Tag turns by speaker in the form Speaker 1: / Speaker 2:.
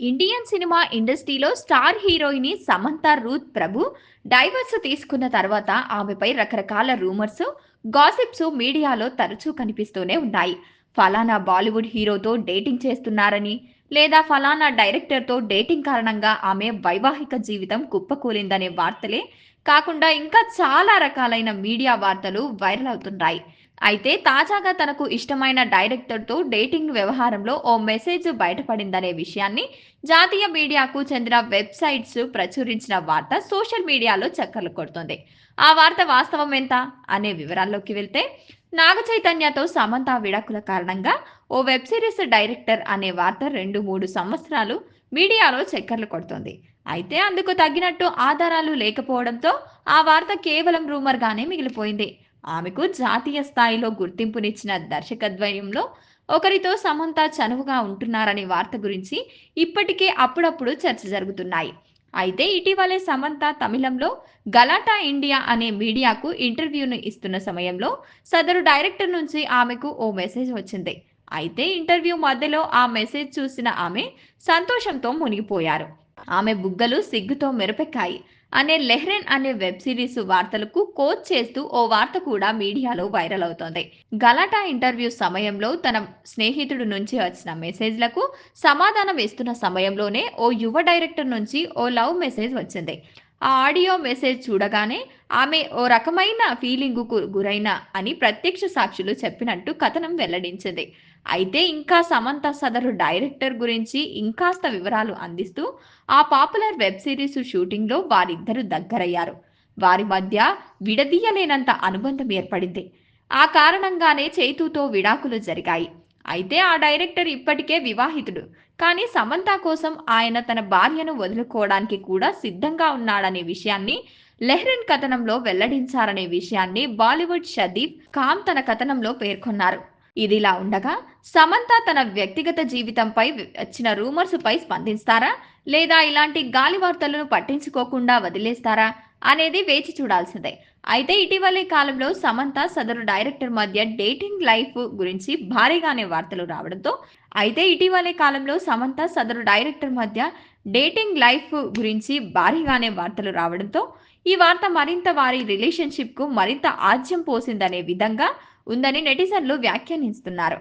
Speaker 1: Indian cinema ఇండస్ట్రీలో star heroine Samantha Ruth Prabhu divorce తీసుకున్న తర్వాత ఆమెపై రకరకాల రూమర్స్ గాసిప్స్ మీడియాలో తరచూ కనిపిస్తూనే ఉన్నాయి. ఫలానా బాలీవుడ్ హీరోతో డేటింగ్ చేస్తున్నారని లేదా ఫలానా డైరెక్టర్తో డేటింగ్ కారణంగా ఆమె వైవాహిక జీవితం కుప్పకూలిందనే వార్తలే కాకుండా ఇంకా చాలా రకాలైన మీడియా వార్తలు వైరల్ అవుతున్నాయి. అయితే తాజాగా తనకు ఇష్టమైన డైరెక్టర్తో డేటింగ్ వ్యవహారంలో ఓ మెసేజ్ బయటపడిందనే విషయాన్ని జాతీయ మీడియాకు చెందిన వెబ్సైట్స్ ప్రచురించిన వార్త సోషల్ మీడియాలో చక్కర్లు కొడుతుంది. ఆ వార్త వాస్తవం ఎంత? అనే వివరాల్లోకి వెళ్తే నాగ చైతన్యతో సమంత విడాకుల కారణంగా ఓ వెబ్ సిరీస్ డైరెక్టర్ అనే వార్త రెండు మూడు సంవత్సరాలు మీడియాలో చక్కర్లు కొడుతుంది. అయితే అందుకు తగినట్టు ఆధారాలు లేకపోవడంతో ఆ వార్త కేవలం రూమర్గానే మిగిలిపోయింది. ఆమెకు జాతీయ స్థాయిలో గుర్తింపునిచ్చిన దర్శకద్వయంలో ఒకరితో సమంత చనువుగా ఉంటున్నారనే వార్త గురించి ఇప్పటికే అప్పుడప్పుడు చర్చ జరుగుతున్నాయి. అయితే ఇటీవలే సమంత తమిళంలో గలాటా ఇండియా అనే మీడియాకు ఇంటర్వ్యూను ఇస్తున్న సమయంలో సదరు డైరెక్టర్ నుంచి ఆమెకు ఓ మెసేజ్ వచ్చింది. అయితే ఇంటర్వ్యూ మధ్యలో ఆ మెసేజ్ చూసిన ఆమె సంతోషంతో మునిగిపోయారు. ఆమె బుగ్గలు సిగ్గుతో మెరుపెక్కాయి. అనే లెహ్రెన్ అనే వెబ్ సిరీస్ వార్తలకు కోచ్ చేస్తూ ఓ వార్త కూడా మీడియాలో వైరల్ అవుతోంది. గలాటా ఇంటర్వ్యూ సమయంలో తన స్నేహితుడు నుంచి వచ్చిన మెసేజ్లకు సమాధానం ఇస్తున్న సమయంలోనే ఓ యువ డైరెక్టర్ నుంచి ఓ లవ్ మెసేజ్ వచ్చింది. ఆ ఆడియో మెసేజ్ చూడగానే ఆమె ఓ రకమైన ఫీలింగుకు గురైన అని ప్రత్యక్ష సాక్షులు చెప్పినట్టు కథనం వెల్లడించింది. అయితే ఇంకా సమంత సదరు డైరెక్టర్ గురించి ఇంకాస్త వివరాలు అందిస్తూ ఆ పాపులర్ వెబ్ సిరీస్ షూటింగ్లో వారిద్దరు దగ్గరయ్యారు. వారి మధ్య విడదీయలేనంత అనుబంధం ఏర్పడింది. ఆ కారణంగానే చైతుతో విడాకులు జరిగాయి. అయితే ఆ డైరెక్టర్ ఇప్పటికే వివాహితుడు. కానీ సమంత కోసం ఆయన తన భార్యను వదులుకోవడానికి కూడా సిద్ధంగా ఉన్నాడనే విషయాన్ని లెహ్రెన్ కథనంలో వెల్లడించారనే విషయాన్ని బాలీవుడ్ షదీప్ ఖాన్ తన కథనంలో పేర్కొన్నారు. ఇదిలా ఉండగా సమంత తన వ్యక్తిగత జీవితంపై వచ్చిన రూమర్స్ పై స్పందిస్తారా? లేదా ఇలాంటి గాలి వార్తలను పట్టించుకోకుండా వదిలేస్తారా? అనేది వేచి చూడాల్సిందే. అయితే ఇటీవలి కాలంలో సమంత సదరు డైరెక్టర్ మధ్య డేటింగ్ లైఫ్ గురించి భారీగానే వార్తలు రావడంతో అయితే ఇటీవలి కాలంలో సమంత సదరు డైరెక్టర్ మధ్య డేటింగ్ లైఫ్ గురించి భారీగానే వార్తలు రావడంతో ఈ వార్త మరింత వారి రిలేషన్షిప్కు మరింత ఆజ్యం పోసిందనే విధంగా ఉందని నెటిజన్లు వ్యాఖ్యానిస్తున్నారు.